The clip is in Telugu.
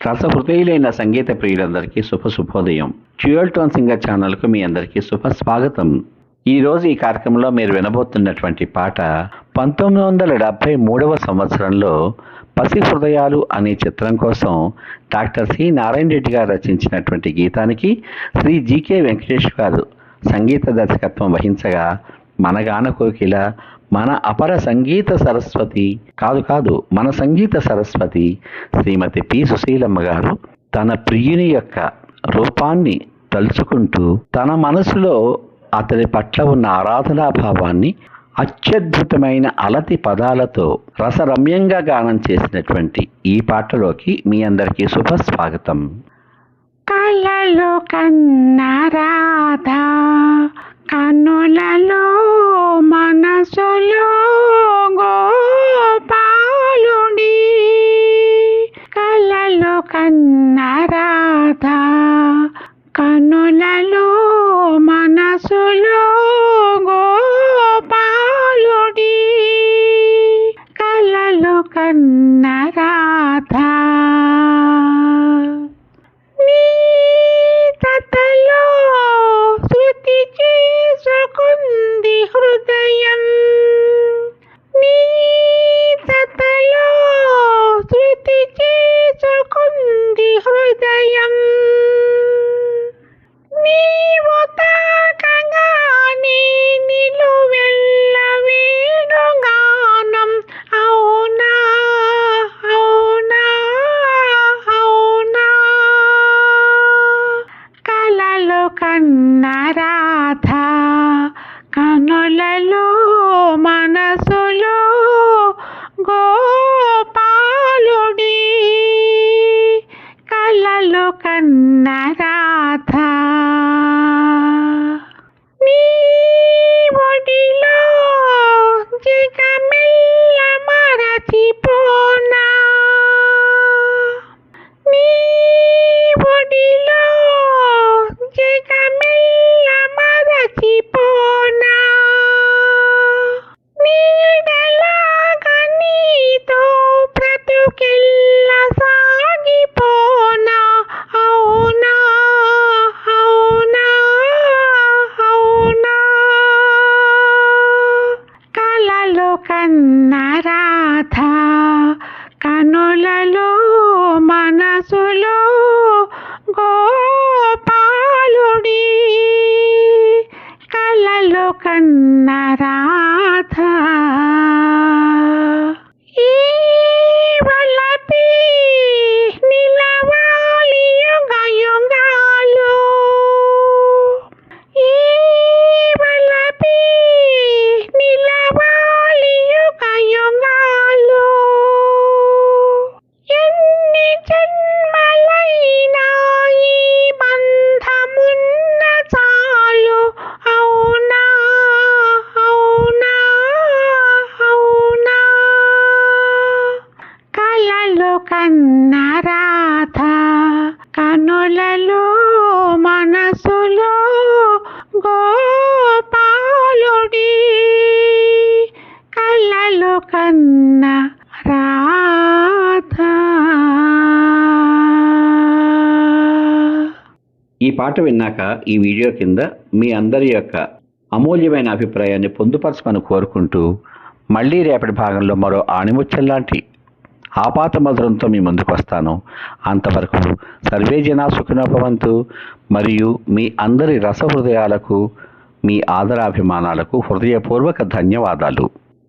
రసహృదయులైన సంగీత ప్రియులందరికీ శుభ శుభోదయం. డ్యూయల్ టోన్ సింగర్ ఛానల్కు మీ అందరికీ శుభ స్వాగతం. ఈ ఈ కార్యక్రమంలో మీరు వినబోతున్నటువంటి పాట పంతొమ్మిది వందల డెబ్భై మూడవ సంవత్సరంలో పసి హృదయాలు అనే చిత్రం కోసం డాక్టర్ సి నారాయణ రెడ్డి గారు రచించినటువంటి గీతానికి శ్రీ జీకే వెంకటేష్ గారు సంగీత దర్శకత్వం వహించగా మనగాన కోకిల మన అపర సంగీత సరస్వతి కాదు కాదు మన సంగీత సరస్వతి శ్రీమతి పి సుశీలమ్మ గారు తన ప్రియుని యొక్క రూపాన్ని తలుచుకుంటూ తన మనసులో అతని పట్ల ఉన్న ఆరాధనా భావాన్ని అత్యద్భుతమైన అలతి పదాలతో రసరమ్యంగా గానం చేసినటువంటి ఈ పాటలోకి మీ అందరికీ శుభ స్వాగతం. కన్నరాధ కన్న మనసు I'm కన్న రాధ కనులలో ಕಣ್ಣರಾಧ కనులలో మనసులో గోపాలుడి. కలలు కన్న రాధ. ఈ పాట విన్నాక ఈ వీడియో కింద మీ అందరి యొక్క అమూల్యమైన అభిప్రాయాన్ని పొందుపరచమని కోరుకుంటూ మళ్ళీ రేపటి భాగంలో మరో ఆణిముచ్చల్లాంటి ఆపాత మధురంతో మీ ముందుకు వస్తాను. అంతవరకు సర్వే జనా సుఖినోపవంతు మరియు మీ అందరి రసహృదయాలకు మీ ఆదరాభిమానాలకు హృదయపూర్వక ధన్యవాదాలు.